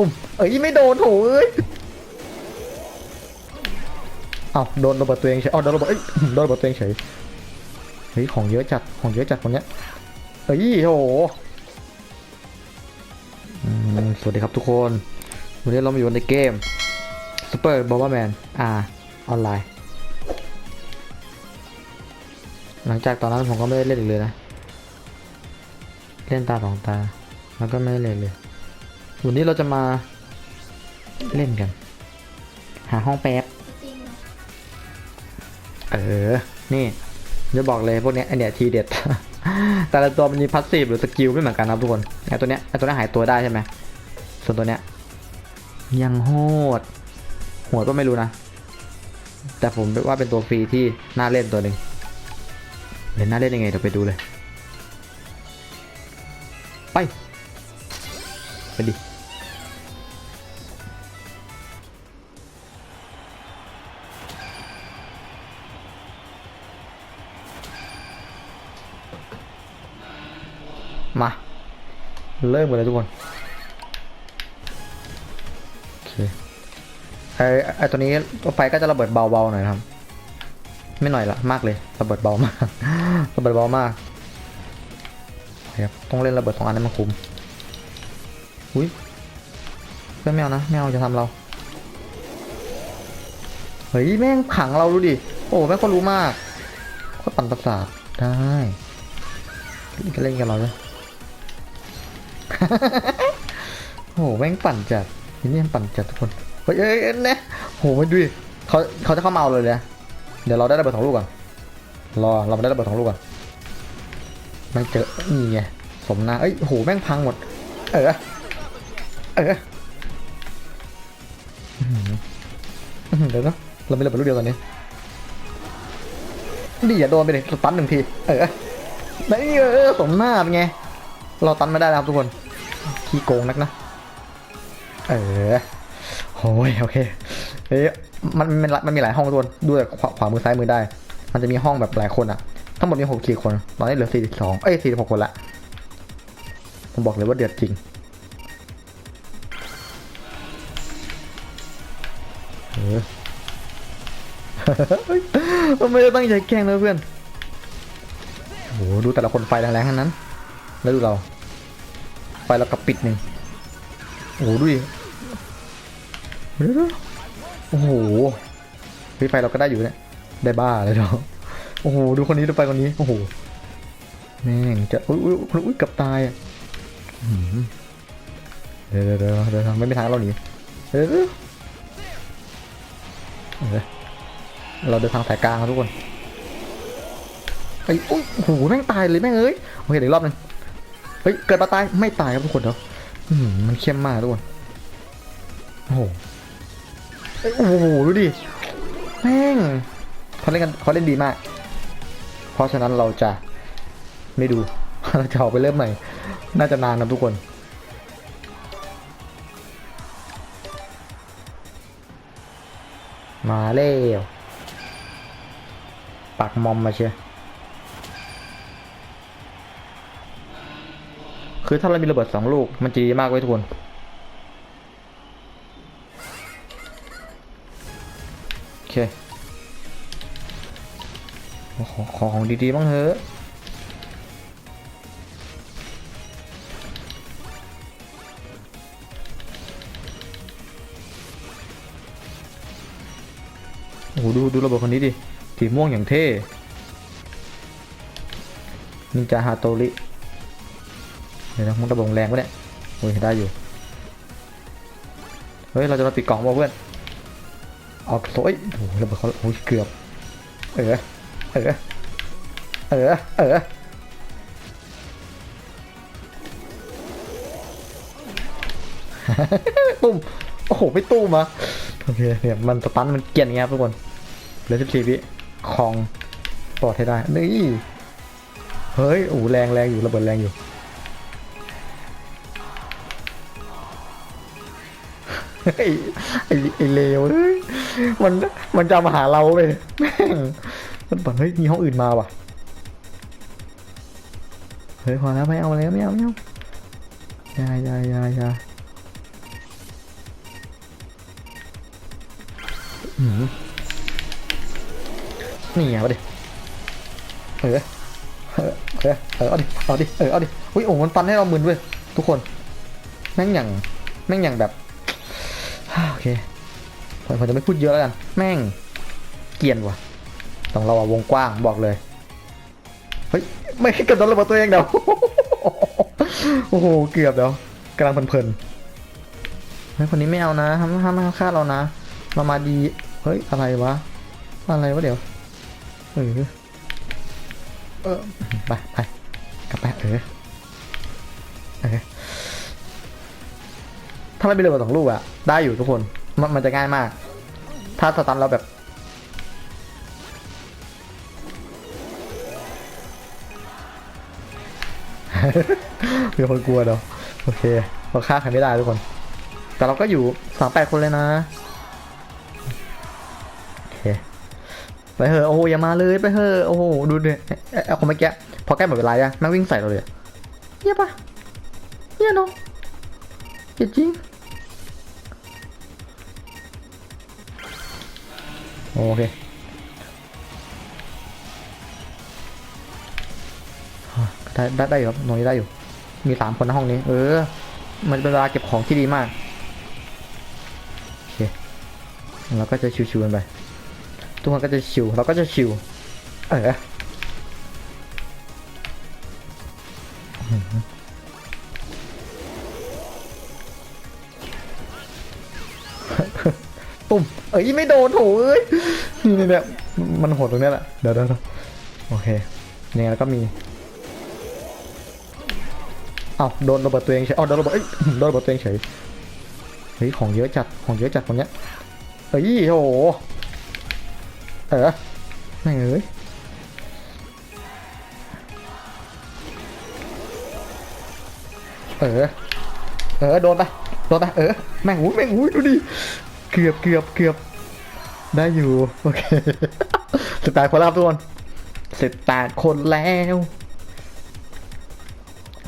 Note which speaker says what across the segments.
Speaker 1: ุ่มเอ้ยไม่โดนโถเอ้ยเอาโดนระเบิดตัวเองเฉยเอ้าโดนระเบิดเอ้ยโดนระเบิดตัวเองเฉยเฮ้ยของเยอะจัดของเยอะจัดคนเนี้ยเฮ้ยโอ้โหสวัสดีครับทุกคนวันนี้เรามาอยู่ในเกม Super Bomberman R ออนไลน์ หลังจากตอนนั้นผมก็ไม่ได้เล่นอีกเลยนะ เล่นตาสองตา แล้วก็ไม่ได้เล่นเลย วันนี้เราจะมาเล่นกัน หาห้องแป๊บ เออ นี่จะบอกเลยพวกเนี้ยไอเนี้ยทีเด็ด แต่ละตัวมันมีพัสซีฟหรือสกิลไม่เหมือนกันนะทุกคนไอตัวเนี้ยไอตัวเนี้ยหายตัวได้ใช่ไหมส่วนตัวเนี้ยยังโหดโหดก็ไม่รู้นะ แต่ผมว่าเป็นตัวฟรีที่น่าเล่นตัวหนึ่งเดี๋ยวน่าเล่นยังไงเดี๋ยวไปดูเลย ไป ไปดิ มา เริ่มกันเลยทุกคนโอเคไอไอตัวนี้ตัวไฟก็จะระเบิดเบาๆหน่อยครับ ไม่หน่อยละมากเลยระเบิดเบามากระเบิดเบามากครับต้องเล่นระเบิดสองอันให้มันคุ้มอุ้ยเพื่อนแมวนะแมวจะทำเราเฮ้ยแม่งขังเราดูดิโอ้แม่งคนรู้มากโคตรปั่นประสาทได้เล่นกันเราเลย โอ้โหแม่งปั่นจัดทีนี่ปั่นจัดทุกคน เฮ้ยเอ้ยเอ้ยนี่ยโหไม่ดูดิเขาเขาจะเข้ามาเอาเลยนะ เดี๋ยวเราได้ระเบิดสองลูกก่อน รอ เราได้ระเบิดสองลูกก่อนแม่งเจอ นี่ไง สมนาเอ้ยโหแม่งพังหมด เออ เออเดี๋ยวนะเราไม่ระเบิดลูกเดียวตอนนี้ดีอย่าโดนไปเลยตันหนึ่งที เออนี่เออสมนาเป็นไง เราตันไม่ได้นะครับทุกคน ขี้โกงนักนะ เออโอ้ยโอเคเฮ้ยมันมันมันมีหลายห้องทุกคนดูจากขวาขวามือซ้ายมือได้ มันจะมีห้องแบบหลายคนอะทั้งหมดมีหกกี่คนตอนนี้เหลือสี่สิบสองเอ้ยสี่สิบหกคนละผมบอกเลยว่าเดือดจริงเออไม่ได้ตั้งใจแกล้งนะเพื่อนโอ้โหดูแต่ละคนไฟแรงๆทั้งนั้น แล้วดูเรา ไฟเรากระปิดหนึ่งโอ้โหดูดิเดี๋ยโอ้โหเฮ้ไฟเราก็ได้อยู่เนี่ยได้บ้าเลยเนาะโอ้โหดูคนนี้ดูไปคนนี้โอ้โหแม่งจะอุ้ยอุ้ยอุ้ยกับตายอะอื้อเดี๋ยวเดี๋ยวเดี๋ยวไม่มีทางเราหนีเดี๋ยวเราเดินทางสายกลางครับทุกคนไอ้ยอุ้ยโอ้โหแม่งตายเลยแม่งเอ้ยโอเคเดี๋ยวรอบนึง เฮ้ย เกิดมาตาย ไม่ตายครับทุกคนเนาะอื้อมันเข้มมากทุกคน โอ้โหโอ้โห ดูดิ แม่งเขาเล่นกันเขาเล่นดีมาก เพราะฉะนั้นเราจะไม่ดู เราจะออกไปเริ่มใหม่ น่าจะนานนะทุกคนมาเร็วปักมอมมาเชีย คือถ้าเรามีระเบิดสองลูกมันจะดีมากไว้ทุกคนโอเคขอขอของดีๆบ้างเถอะโอ้โหดูดูระเบิดคนนี้ดิสีม่วงอย่างเท่นินจาฮาโตริ เดี๋ยวนะมึงระเบิดแรงปะเนี่ยโอ้ยได้อยู่ เฮ้ย เราจะมาปิดกล่องบ่เพื่อนออกโซ่ยโอ้โหระเบิดเขาโอ้ยเกือบ เออ เออ เออ เออตุ้ม โอ้โห ไม่ตุ้มอะโอเคเนี่ยมันสตันมันเกลียนอย่างเงี้ยครับทุกคน เหลือสิบสี่วิคลองปลอดให้ได้ นี่ เฮ้ย โอ้โหแรงแรงอยู่ ระเบิดแรงอยู่ ไอ้ไอ้เลวเลยมันมันจะมาหาเราเลยมันบอกเฮ้ยมีห้องอื่นมาว่ะเฮ้ยพอแล้วไม่เอาแล้วไม่เอาไม่เอายายยายยายยานี่เอาดิเออเออเออเอาดิเอาดิเออเอาดิอุ้ยโอ้มันปันให้เราหมื่นเว้ยทุกคนแม่งอย่างแม่งอย่างแบบ โอเคผมผมจะไม่พูดเยอะแล้วกัน แม่ง เกียนว่ะต้องเราอะวงกว้างบอกเลย เฮ้ย ไม่กระโดดระเบิดตัวเองเดี๋ยวโอ้โห เกือบเดี๋ยวกำลังเพลินๆเฮ้ยคนนี้ไม่เอานะห้ามห้ามฆ่าเรานะ เรามาดี เฮ้ย อะไรวะ อะไรวะเดี๋ยว เออ เออ ไปไปกลับไปเออ เออ ถ้าไม่เป็นระเบิดสองลูกอะได้อยู่ทุกคนมันมันจะง่ายมาก ถ้าสตันเราแบบ มีคนกลัวเนาะโอเคเราฆ่าใครไม่ได้ทุกคน แต่เราก็อยู่สามแปดคนเลยนะโอเคไปเถอะโอ้โหอย่ามาเลยไปเถอะโอ้โหดูดิเอ้ยเอาคนเมื่อกี้พอใกล้หมดเวลาอะแม่งวิ่งใส่เราเลยเยี่ยปะเยี่ยเนาะเยี่ยจริง โอเคได้ได้ได้อยู่ครับตรงนี้ได้อยู่ มีสามคนในห้องนี้ เออ มันเป็นเวลาเก็บของที่ดีมากโอเคเราก็จะชิวๆกันไป ทุกคนก็จะชิวเราก็จะชิว เออ ปุ่มเอ้ยไม่โดนโถเอ้ยนี่เนี่ยเนี่ยมันโหดตรงเนี้ยแหละเดี๋ยวเดี๋ยวเดี๋ยวโอเคยังไงแล้วก็มีอ้าวโดนระเบิดตัวเองเฉยอ้าโดนระเบิดเอ้ยโดนระเบิดตัวเองเฉยเฮ้ยของเยอะจัดของเยอะจัดคนเนี้ยเฮ้ยโอ้โหเออไม่งเอ้ยเออ เออ โดนไป โดนไป เออ แม่งอุ้ยแม่งอุ้ยดูดิ เกือบเกือบเกือบ ได้อยู่ โอเคสิบแปดคนแล้วครับทุกคนสิบแปดคนแล้ว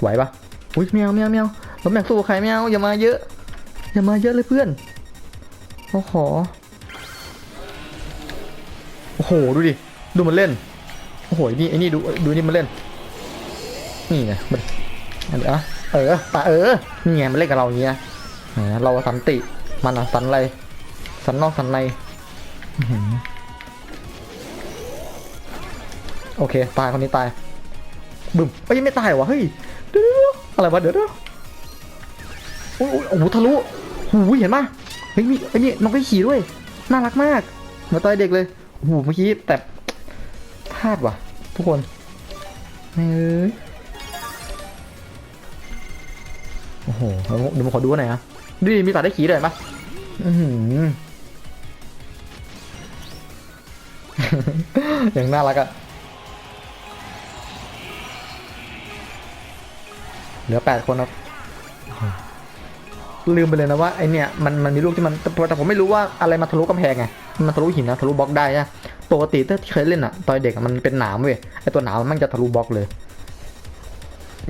Speaker 1: ไหวปะอุ้ยแมวแมวแมวเราแมวสู้ใครแมวอย่ามาเยอะ อย่ามาเยอะเลยเพื่อน โอ้โหโอ้โห ดูดิ ดูมันเล่น โอ้โหนี่ไอ้นี่ดูดูนี่มันเล่น นี่ไงมันอันนี้อะเออตาเออ นี่ไงมันเล่นกับเราอย่างเงี้ยเราสันติ มันอะสันอะไรสันนอกสันใน โอเค ตายคนนี้ตาย บึ้มเอ้ยไม่ตายวะเฮ้ยเดี๋ยวอะไรวะเดี๋ยวเดี๋ยวโอ้ยโอ้โอ้โหทะลุหูเห็นปะเฮ้ยมีเฮ้ยนี่น้องไปขี่ด้วย น่ารักมากเหมือนตอนเด็กเลยโอ้โหเมื่อกี้แต่พลาดว่ะ ทุกคนเฮ้ยโอ้โหเดี๋ยวผมขอดูหน่อยนะดิมีตัดได้ขี่เลยปะอือหือ อย่างน่ารักอะเหลือแปดคนครับลืมไปเลยนะว่าไอเนี่ยมันมันมีลูกที่มันแต่ผมไม่รู้ว่าอะไรมาทะลุกำแพงไงมันทะลุหินนะทะลุบล็อกได้อะปกติถ้าที่เคยเล่นอะตอนเด็กมันเป็นหนามเว้ยไอตัวหนามมันจะทะลุบล็อกเลย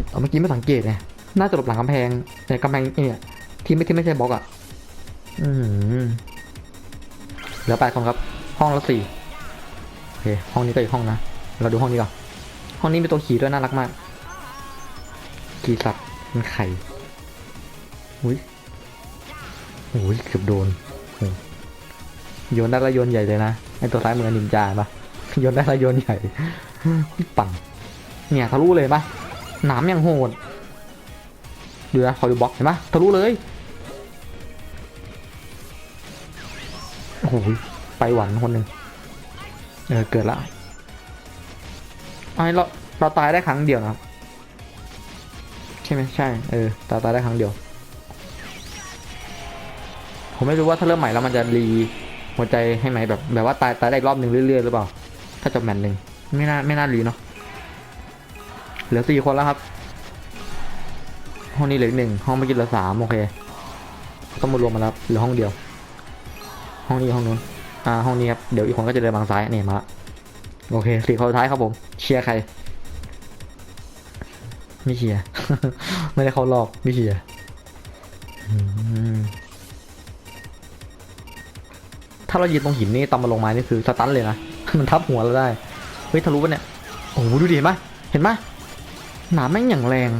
Speaker 1: เอาเมื่อกี้ไม่สังเกตไงน่าจะหลบหลังกำแพงแต่กำแพงเนี่ยที่ไม่ที่ไม่ใช่บล็อกอะอืมเหลือแปดคนครับ ห้องละสี่ เคห้องนี้ก็อีกห้องนะ เราดูห้องนี้ก่อนห้องนี้มีตัวขี่ด้วยน่ารักมาก ขี่สัตว์มันไข่อุ้ยโอ้ยเกือบโดนโยนได้ละโยนใหญ่เลยนะไอตัวซ้ายมือนินจาปะโยนได้ละโยนใหญ่ปั่นเนี่ยทะลุเลยปะหนามยังโหดดูนะขอดูบล็อกเห็นปะทะลุเลยโอ้โหไปหวันคนหนึ่ง เออเกิดละไอ้เราเราตายได้ครั้งเดียวนะครับ ใช่ไหมใช่เออตายตายได้ครั้งเดียว ผมไม่รู้ว่าถ้าเริ่มใหม่แล้วมันจะรีหัวใจให้ไหมแบบแบบว่าตายตายได้อีกรอบหนึ่งเรื่อยๆหรือเปล่า ถ้าจบแมตช์หนึ่งไม่น่าไม่น่ารีเนาะเหลือสี่คนแล้วครับ ห้องนี้เหลือหนึ่งห้องเมื่อกี้เหลือสามโอเค ต้องมารวมมาแล้วเหลือห้องเดียว ห้องนี้ห้องนู้น อ่าห้องนี้ครับ เดี๋ยวอีกคนก็จะเดินบางซ้ายนี่มาโอเคสี่คนสุดท้ายครับผม เชียร์ใคร ไม่เชียร์ ไม่ได้เข้ารอบไม่เชียร์ถ้าเรายืนตรงหินนี่ตอมาลงมานี่คือสตันเลยนะ มันทับหัวเราได้ เฮ้ยทะลุปะเนี่ย โอ้โหดูดิเห็นปะเห็นปะหนามแม่งอย่างแรง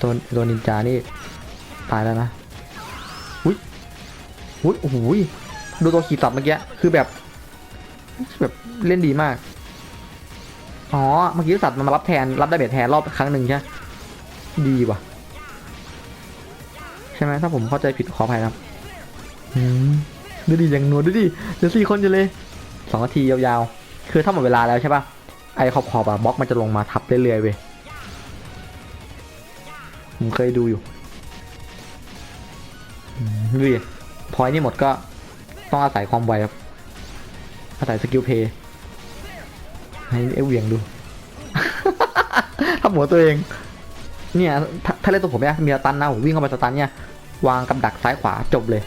Speaker 1: ตัวตัวนินจานี่ตายแล้วนะ อุ้ยอุ้ยโอ้โหย ดูตัวขี่สับเมื่อกี้คือแบบ แบบเล่นดีมาก อ๋อ เมื่อกี้สัตว์มันมารับแทน รับได้เบ็ดแทนรอบครั้งหนึ่งใช่ ดีว่ะ ใช่ไหมถ้าผมเข้าใจผิดขออภัยครับอืมดูดิอย่างนัวดูดิเหลือสี่คนอยู่เลยสองนาทียาวๆ คือถ้าหมดเวลาแล้วใช่ปะไอ้ขอบขอบๆอะบล็อกมันจะลงมาทับเรื่อยๆเว้ยผมเคยดูอยู่อืมดูดิพอยนี่หมดก็ ต้องอาศัยความไวครับอาศัยสกิลเพย์ให้เอฟเวียงดูทับหัวตัวเอง เนี่ยถ้าเล่นตัวผมเนี่ยมีตันนะผมวิ่งเข้าไปสตันเนี่ยวางกับดักซ้ายขวาจบเลย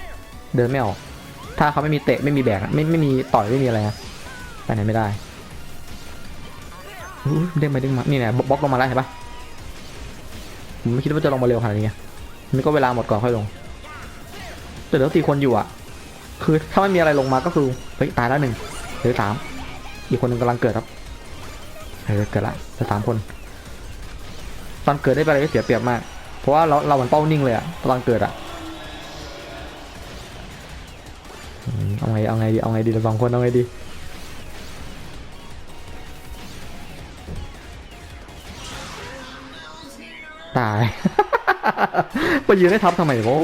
Speaker 1: เดินไม่ออก ถ้าเขาไม่มีเตะไม่มีแบกไม่ไม่มีต่อยไม่มีอะไรนะไปไหนไม่ได้เด้งไปเด้งมา นี่เนี่ยบล็อกลงมาแล้วเห็นปะผมไม่คิดว่าจะลงมาเร็วขนาดนี้ไงนี่ก็เวลาหมดก่อนค่อยลงแต่เหลือสี่คนอยู่อะ คือถ้าไม่มีอะไรลงมาก็คือเฮ้ยตายแล้วหนึ่งเหลือสามอีกคนหนึ่งกำลังเกิดครับเออเกิดละเหลือสามคน ตอนเกิดได้ไปอะไรก็เสียเปรียบมาก เพราะว่าเราเราเหมือนเป้านิ่งเลยอะตอนเกิดอะเอาไงเอาไงดีเอาไงดีเราสองคนเอาไงดีตายไปยืนให้ทับทำไมโว้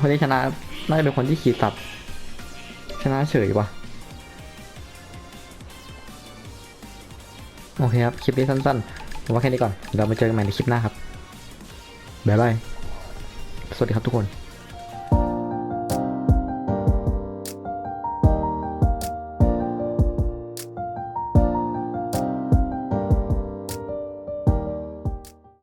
Speaker 1: คนที่ชนะ น่าจะเป็นคนที่ขี่ตัด ชนะเฉยวะโอเคครับ คลิปนี้สั้นๆ ผมว่าแค่นี้ก่อนเดี๋ยวเรามาเจอกันใหม่ในคลิปหน้าครับ บ๊ายบาย สวัสดีครับทุกคน